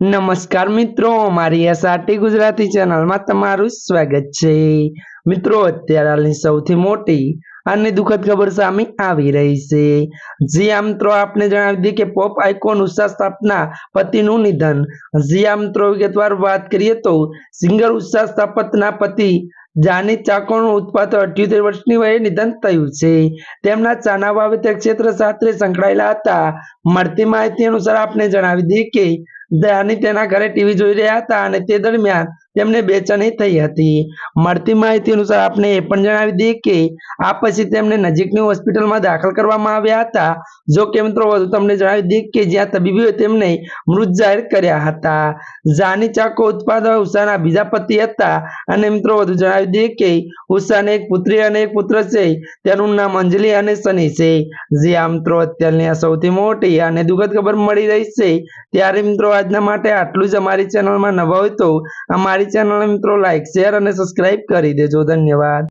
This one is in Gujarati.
નમસ્કાર મિત્રો, મારી એસઆરટી ગુજરાતી ચેનલમાં તમારું સ્વાગત છે. મિત્રો, અત્યારે હાલની સૌથી મોટી અને દુઃખદ ખબર સામે આવી રહી છે. જીયા મિત્રો, આપને જણાવી દઈએ કે પોપ આઇકોન ઉષા સ્થાપના પતિનું નિધન. જીયા મિત્રો વિગતવાર વાત કરીએ તો સિંગર ઉષા સ્થાપતના પતિ જાની ચાકોનું ઉત્પાદન અઠ્યોતેર વર્ષની વયે નિધન થયું છે. તેમના ચાના વાવેતર ક્ષેત્ર સાથે સંકળાયેલા હતા. મળતી માહિતી અનુસાર આપને જણાવી દઈએ કે જાની તેના ઘરે ટીવી જોઈ રહ્યા હતા અને તે દરમિયાન તેમને બેચેની થઈ હતી. મળતી માહિતી અનુસાર આપને એ પણ જણાવી દઈએ કે, આ પછી તેમને નજીકની હોસ્પિટલમાં દાખલ કરવામાં આવ્યા હતા. જો કે મિત્રો, વધુ તમને જણાવી દઈએ કે, જ્યાં તબીબીઓએ તેમને મૃત જાહેર કર્યા હતા. જાની ચાકો ઉત્પાદક ઉષાના બીજા પતિ હતા. અને મિત્રો, વધુ જણાવી દઈએ કે, ઉષાને એક પુત્રી અને એક પુત્ર છે. તેનું નામ અંજલિ અને સની છે. જે આ મિત્રો, અત્યારની આ સૌથી મોટી અને દુઃખદ ખબર મળી રહી છે. ત્યારે મિત્રો, આજના માટે આટલું જ અમારી ચેનલમાં નવા હોય તો અમારી ચેનલ મિત્રો લાઈક શેર અને સબસ્ક્રાઇબ કરી દેજો. ધન્યવાદ.